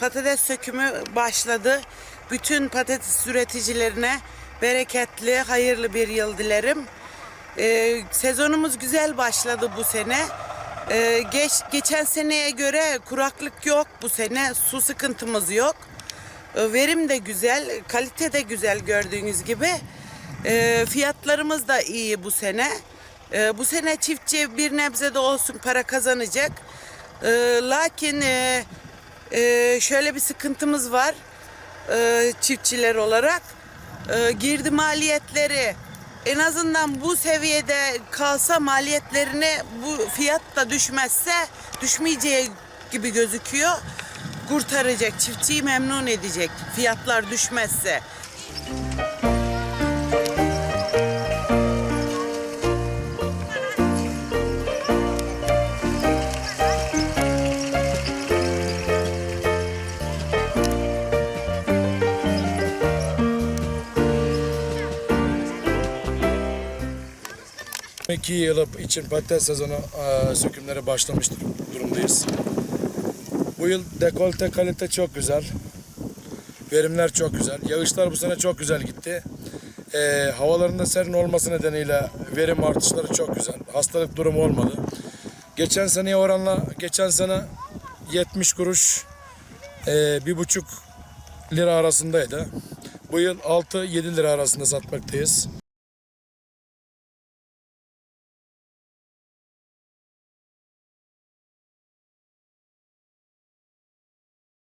patates sökümü başladı. Bütün patates üreticilerine bereketli, hayırlı bir yıl dilerim. Ee, sezonumuz güzel başladı bu sene. Ee, geç, geçen seneye göre kuraklık yok bu sene. Su sıkıntımız yok. Ee, verim de güzel, kalite de güzel gördüğünüz gibi. Ee, fiyatlarımız da iyi bu sene. Ee, bu sene çiftçi bir nebze de olsun para kazanacak. Ee, lakin e, e, şöyle bir sıkıntımız var e, çiftçiler olarak. E, girdi maliyetleri en azından bu seviyede kalsa maliyetlerini bu fiyat da düşmezse düşmeyeceği gibi gözüküyor. Kurtaracak, çiftçiyi memnun edecek fiyatlar düşmezse. İki yılı için patates sezonu e, sökümleri başlamış dur- durumdayız. Bu yıl dekolte kalite çok güzel. Verimler çok güzel. Yağışlar bu sene çok güzel gitti. E, havaların da serin olması nedeniyle verim artışları çok güzel. Hastalık durumu olmadı. Geçen seneye oranla geçen sene 70 kuruş e, bir buçuk lira arasındaydı. Bu yıl 6-7 lira arasında satmaktayız.